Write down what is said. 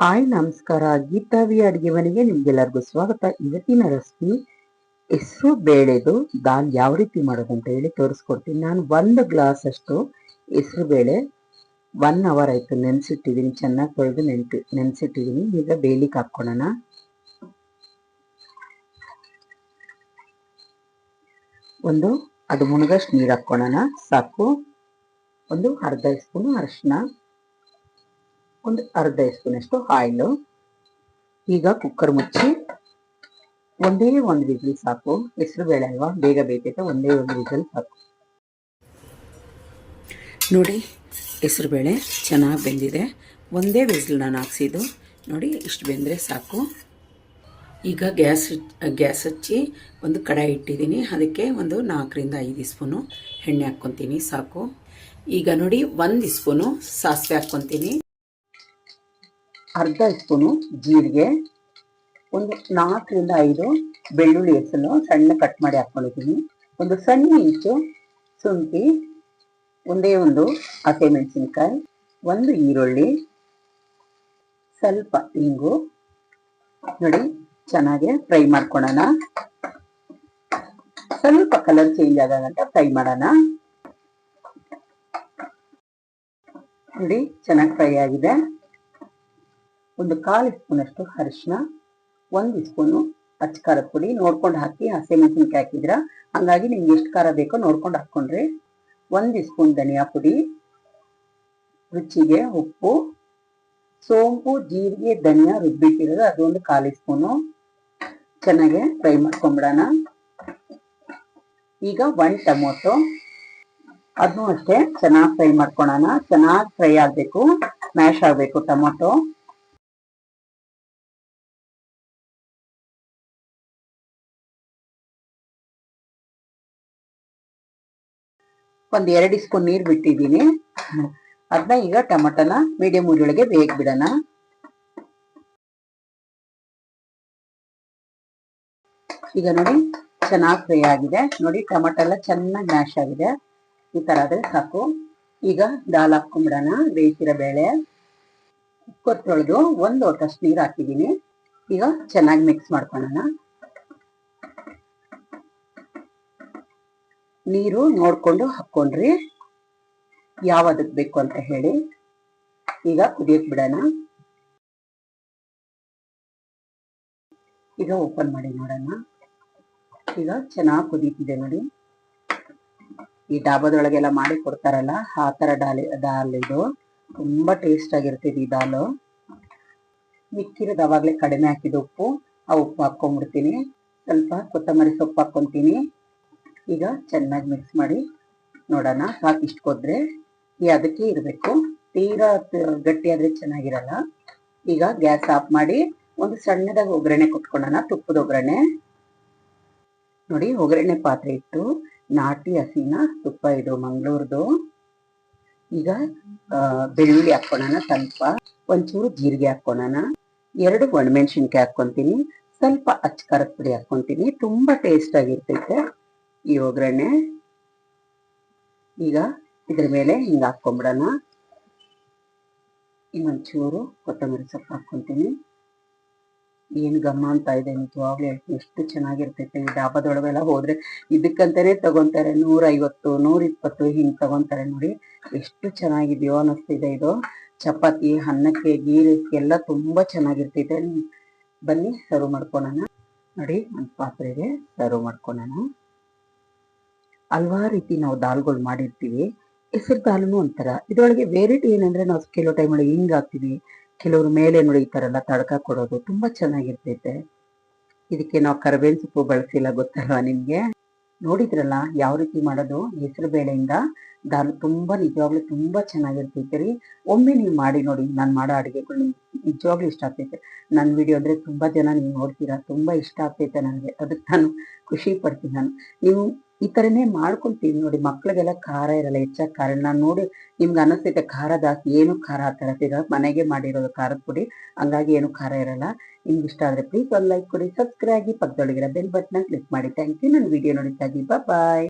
Hi, ನಮಸ್ಕಾರ. ಗೀತಾವಿ ಅಡುಗೆ ಮನೆಗೆ ನಿಮ್ಗೆಲ್ಲರಿಗೂ ಸ್ವಾಗತ. ಇವತ್ತಿನ ರೆಸಿಪಿ ಹೆಸರು ಬೇಳೆದು ದಾಲ್ ಯಾವ ರೀತಿ ಮಾಡೋದು ಅಂತ ಹೇಳಿ ತೋರಿಸ್ಕೊಡ್ತೀನಿ. ನಾನು ಒಂದು ಗ್ಲಾಸ್ ಅಷ್ಟು ಹೆಸರು ಬೇಳೆ ಒನ್ ಅವರ್ ಆಯ್ತು ನೆನೆಸಿಟ್ಟಿದ್ದೀನಿ. ಚೆನ್ನಾಗಿ ತೊಳೆದು ನೆನ್ಪಿ, ನೆನೆಸಿಟ್ಟಿದ್ದೀನಿ. ಈಗ ಬೇಲಿಗೆ ಹಾಕ್ಕೊಳ್ಳೋಣ. ಒಂದು, ಅದು ಮುಣಗಷ್ಟು ನೀರು ಹಾಕ್ಕೊಳ್ಳೋಣ. ಸಾಕು. ಒಂದು ಅರ್ಧ ಸ್ಪೂನು ಅರಿಶಿನ. ಒಂದು ಅರ್ಧ ಸ್ಪೂನಷ್ಟು ಆಯಿಲು ಈಗ ಕುಕ್ಕರ್ ಮುಚ್ಚಿ, ಒಂದೇ ಒಂದು ವಿಜಲ್ ಸಾಕು. ಹೆಸರು ಬೇಳೆ ಅಲ್ವಾ? ಬೇಗ ಬೇಕೈತೆ ಒಂದೇ ಒಂದು ವಿಜಲ್ ಸಾಕು. ನೋಡಿ, ಹೆಸರು ಬೇಳೆ ಚೆನ್ನಾಗಿ ಬೆಂದಿದೆ. ಒಂದೇ ವಿಸಿಲ್ ನಾನು ಹಾಕ್ಸಿದ್ದು. ನೋಡಿ, ಇಷ್ಟು ಬೆಂದರೆ ಸಾಕು. ಈಗ ಗ್ಯಾಸ್ ಗ್ಯಾಸ್ ಹಚ್ಚಿ ಒಂದು ಕಡಾಯಿ ಇಟ್ಟಿದ್ದೀನಿ. ಅದಕ್ಕೆ ಒಂದು ನಾಲ್ಕರಿಂದ ಐದು ಸ್ಪೂನು ಎಣ್ಣೆ ಹಾಕ್ಕೊತೀನಿ. ಸಾಕು. ಈಗ ನೋಡಿ, ಒಂದು ಸ್ಪೂನು ಸಾಸಿವೆ ಹಾಕ್ಕೊತೀನಿ. ಅರ್ಧ ಸ್ಪೂನು ಜೀರಿಗೆ, ಒಂದು ನಾಲ್ಕರಿಂದ ಐದು ಬೆಳ್ಳುಳ್ಳಿ ಹೆಸರು ಸಣ್ಣ ಕಟ್ ಮಾಡಿ ಹಾಕ್ಕೊಂಡಿದ್ದೀನಿ. ಒಂದು ಸಣ್ಣ ಇಂಚು ಶುಂಠಿ, ಒಂದೇ ಒಂದು ಹಸಿಮೆಣಸಿನ್ಕಾಯಿ ಒಂದು ಈರುಳ್ಳಿ, ಸ್ವಲ್ಪ ಇಂಗು. ನೋಡಿ, ಚೆನ್ನಾಗಿ ಫ್ರೈ ಮಾಡ್ಕೊಳ್ಳೋಣ. ಸ್ವಲ್ಪ ಕಲರ್ ಚೇಂಜ್ ಆಗಂತ ಫ್ರೈ ಮಾಡೋಣ. ನೋಡಿ, ಚೆನ್ನಾಗಿ ಫ್ರೈ ಆಗಿದೆ. ಒಂದು ಕಾಲು ಸ್ಪೂನಷ್ಟು ಅರಿಶಿನ ಒಂದು ಸ್ಪೂನು ಅಚ್ಚ ಖಾರದ ಪುಡಿ ನೋಡ್ಕೊಂಡು ಹಾಕಿ ಹಸಿಮೆಣಸಿನ್ಕಾಯಿ ಹಾಕಿದ್ರ ಹಂಗಾಗಿ ನಿಮ್ಗೆ ಎಷ್ಟು ಖಾರ ಬೇಕೋ ನೋಡ್ಕೊಂಡು ಹಾಕ್ಕೊಂಡ್ರಿ. ಒಂದು ಸ್ಪೂನ್ ಧನಿಯಾ ಪುಡಿ, ರುಚಿಗೆ ಉಪ್ಪು, ಸೋಂಪು, ಜೀರಿಗೆ, ಧನಿಯಾ, ರುಬ್ಬಿಟ್ಟಿರೋದು ಅದೊಂದು ಕಾಲು ಸ್ಪೂನು. ಚೆನ್ನಾಗೆ ಫ್ರೈ ಮಾಡ್ಕೊಂಬಿಡೋಣ. ಈಗ ಒನ್ ಟೊಮೊಟೊ, ಅದನ್ನು ಅಷ್ಟೇ ಚೆನ್ನಾಗಿ ಫ್ರೈ ಮಾಡ್ಕೊಳೋಣ. ಚೆನ್ನಾಗಿ ಫ್ರೈ ಆಗಬೇಕು, ಮ್ಯಾಶ್ ಆಗಬೇಕು ಟೊಮೊಟೊ. ಒಂದ್ ಎರಡು ಸ್ಪೂನ್ ನೀರ್ ಬಿಟ್ಟಿದ್ದೀನಿ. ಅದನ್ನ ಈಗ ಟಮಟನ ಮೀಡಿಯಂ ಉರಿಯೊಳಗೆ ಬೇಗ ಬಿಡೋಣ. ಈಗ ನೋಡಿ ಚೆನ್ನಾಗಿ ಫ್ರೈ ಆಗಿದೆ. ನೋಡಿ ಟೊಮೆಟೊ ಎಲ್ಲ ಚೆನ್ನಾಗಿ ಮ್ಯಾಶ್ ಆಗಿದೆ. ಈ ತರ ಆದ್ರೆ ಸಾಕು. ಈಗ ದಾಲ್ ಹಾಕೊಂಡ್ಬಿಡೋಣ ಬೇಯಿಸಿರೋ ಬೇಳೆ. ಕುಕ್ಕರ್ ತೊಳೆದು ಒಂದು ಲೋಟಷ್ಟು ನೀರು ಹಾಕಿದ್ದೀನಿ. ಈಗ ಚೆನ್ನಾಗಿ ಮಿಕ್ಸ್ ಮಾಡ್ಕೊಳ್ಳೋಣ. ನೀರು ನೋಡ್ಕೊಂಡು ಹಾಕೊಂಡ್ರಿ ಯಾವದಕ್ ಬೇಕು ಅಂತ ಹೇಳಿ. ಈಗ ಕುದಿಯಕ್ ಬಿಡೋಣ. ಈಗ ಓಪನ್ ಮಾಡಿ ನೋಡೋಣ. ಈಗ ಚೆನ್ನಾಗಿ ಕುದೀತಿದೆ ನೋಡಿ. ಈ ಡಾಬಾದೊಳಗೆಲ್ಲ ಮಾಡಿ ಕೊಡ್ತಾರಲ್ಲ, ಆ ತರ ಡಾಲಿ ದಾಲ್ ಇದು. ತುಂಬಾ ಟೇಸ್ಟ್ ಈ ದಾಲು ಮಿಕ್ಕಿರೋದು ಅವಾಗ್ಲೇ ಕಡಿಮೆ ಹಾಕಿದ ಉಪ್ಪು, ಆ ಉಪ್ಪು ಹಾಕೊಂಡ್ಬಿಡ್ತೀನಿ ಸ್ವಲ್ಪ ಕೊತ್ತಂಬರಿ ಸೊಪ್ಪು ಹಾಕೊಂತೀನಿ ಈಗ ಚೆನ್ನಾಗಿ ಮಿಕ್ಸ್ ಮಾಡಿ ನೋಡೋಣ ಸಾಕು ಇಷ್ಟು ಕೊದ್ರೆ ಈ ಅದಕ್ಕೆ ಇರಬೇಕು. ತೀರಾ ಗಟ್ಟಿ ಆದ್ರೆ ಚೆನ್ನಾಗಿರಲ್ಲ. ಈಗ ಗ್ಯಾಸ್ ಆಫ್ ಮಾಡಿ ಒಂದು ಸಣ್ಣದಾಗಿ ಒಗ್ಗರಣೆ ಕೊಟ್ಕೊಳ್ಳೋಣ, ತುಪ್ಪದ ಒಗ್ಗರಣೆ. ನೋಡಿ ಒಗ್ಗರಣೆ ಪಾತ್ರೆ ಇಟ್ಟು ನಾಟಿ ಹಸಿನ ತುಪ್ಪ ಇದು ಮಂಗಳೂರ್ದು. ಈಗ ಬೆಳ್ಳುಳ್ಳಿ ಹಾಕ್ಕೊಳ್ಳೋಣ ಸ್ವಲ್ಪ. ಒಂಚೂರು ಜೀರಿಗೆ ಹಾಕ್ಕೊಳ್ಳೋಣ. ಎರಡು ಒಣಮೆಣಸಿನ್ಕಾಯಿ ಹಾಕ್ಕೊಂತೀನಿ. ಸ್ವಲ್ಪ ಅಚ್ಚ ಖಾರದ ಪುಡಿ ಹಾಕ್ಕೊಂತೀನಿ. ತುಂಬಾ ಟೇಸ್ಟ್ ಆಗಿರ್ತೈತೆ. ಈ ಒಗ್ಗರಣೆ. ಈಗ ಇದ್ರ ಮೇಲೆ ಹಿಂಗ ಹಾಕ್ಕೊಂಬಿಡೋಣ. ಇನ್ನೊಂಚೂರು ಕೊತ್ತಂಬರಿ ಸೊಪ್ಪು ಹಾಕ್ಕೊತೀನಿ. ಏನು ಗಮ್ಮ ಅಂತ ಇದೆ ನಿಜವಾಗ್ಲೂ ಹೇಳ್ತೀನಿ. ಎಷ್ಟು ಚೆನ್ನಾಗಿರ್ತೈತೆ ಈ ಡಾಬಾದೊಳಗೆಲ್ಲ ಹೋದ್ರೆ. ಇದಕ್ಕಂತಾನೆ ತಗೊಂತಾರೆ ನೂರ ಐವತ್ತು ನೂರ ಇಪ್ಪತ್ತು ಹಿಂಗ್ ತಗೊಂತಾರೆ ನೋಡಿ. ಎಷ್ಟು ಚೆನ್ನಾಗಿದೆಯೋ ಅನ್ನಿಸ್ತಿದೆ ಇದು. ಚಪಾತಿ, ಅನ್ನಕ್ಕೆ ಗೀ ಎಲ್ಲ ತುಂಬಾ ಚೆನ್ನಾಗಿರ್ತೈತೆ. ಬನ್ನಿ, ಸರ್ವ್ ಮಾಡ್ಕೊಳೋಣ. ನೋಡಿ, ಒಂದು ಪಾತ್ರೆಗೆ ಸರ್ವ್ ಮಾಡ್ಕೊಳೋಣ. ಹಲ್ವಾರು ರೀತಿ ನಾವು ದಾಲ್ಗಳು ಮಾಡಿರ್ತೀವಿ. ಹೆಸರು ದಾಲ್ನು ಒಂಥರ. ಇದರೊಳಗೆ ವೆರೈಟಿ ಏನಂದ್ರೆ ನಾವು ಕೆಲವು ಟೈಮ್ ಒಳಗೆ ಹಿಂಗ್ ಹಾಕ್ತಿವಿ. ಕೆಲವರು ಮೇಲೆ ನೋಡಿ ಈ ತರ ಎಲ್ಲ ತಡ್ಕ ಕೊಡೋದು ತುಂಬಾ ಚೆನ್ನಾಗಿರ್ತೈತೆ. ಇದಕ್ಕೆ ನಾವು ಕರ್ಬೇವಿನ ಸೊಪ್ಪು ಬಳಸಿಲ್ಲ ಗೊತ್ತಲ್ವಾ ನಿಮಗೆ? ನೋಡಿದ್ರಲ್ಲ ಯಾವ ರೀತಿ ಮಾಡೋದು? ಹೆಸರು ಬೇಳೆಯಿಂದ ದಾಲ್ ತುಂಬಾ ನಿಜವಾಗ್ಲೂ ತುಂಬಾ ಚೆನ್ನಾಗಿರ್ತೈತೆ ರೀ. ಒಮ್ಮೆ ನೀವು ಮಾಡಿ ನೋಡಿ ನಾನು ಮಾಡೋ ಅಡುಗೆಗಳು ನಿಜವಾಗ್ಲೂ ಇಷ್ಟ ಆಗ್ತೈತೆ. ನನ್ನ ವಿಡಿಯೋ ಅಂದರೆ ತುಂಬಾ ಜನ ನೀವು ನೋಡ್ತೀರಾ? ತುಂಬಾ ಇಷ್ಟ ಆಗ್ತೈತೆ ನನಗೆ. ಅದಕ್ಕೆ ನಾನು ಖುಷಿ ಪಡ್ತೀನಿ ನಾನು. ನೀವು ಈ ತರನೇ ಮಾಡ್ಕೊಳ್ತೀವಿ ನೋಡಿ. ಮಕ್ಳಿಗೆಲ್ಲ ಖಾರ ಇರಲ್ಲ, ಹೆಚ್ಚಾಗಿ ಖಾರ. ನಾನು ನೋಡಿ ನಿಮ್ಗೆ ಅನಿಸ್ತೈತೆ, ಖಾರ ಜಾಸ್ತಿ, ಏನು ಖಾರ ಹಾಕ್ತಾರ ಮನೆಗೆ ಮಾಡಿರೋದು ಖಾರದ ಪುಡಿ. ಹಂಗಾಗಿ ಏನು ಖಾರ ಇರಲ್ಲ. ನಿಮ್ಗೆ ಇಷ್ಟ ಆದ್ರೆ ಪ್ಲೀಸ್ ಒಂದು ಲೈಕ್ ಕೊಡಿ ಸಬ್ಸ್ಕ್ರೈಬ್ ಆಗಿ ಪಕ್ಕದೊಳಗಿರೋ ಬೆಲ್ ಬಟನ್ ಕ್ಲಿಕ್ ಮಾಡಿ. ಥ್ಯಾಂಕ್ ಯು ನನ್ನ ವಿಡಿಯೋ ನೋಡಿದ್ದಾಗಿ. ಬಾಯ್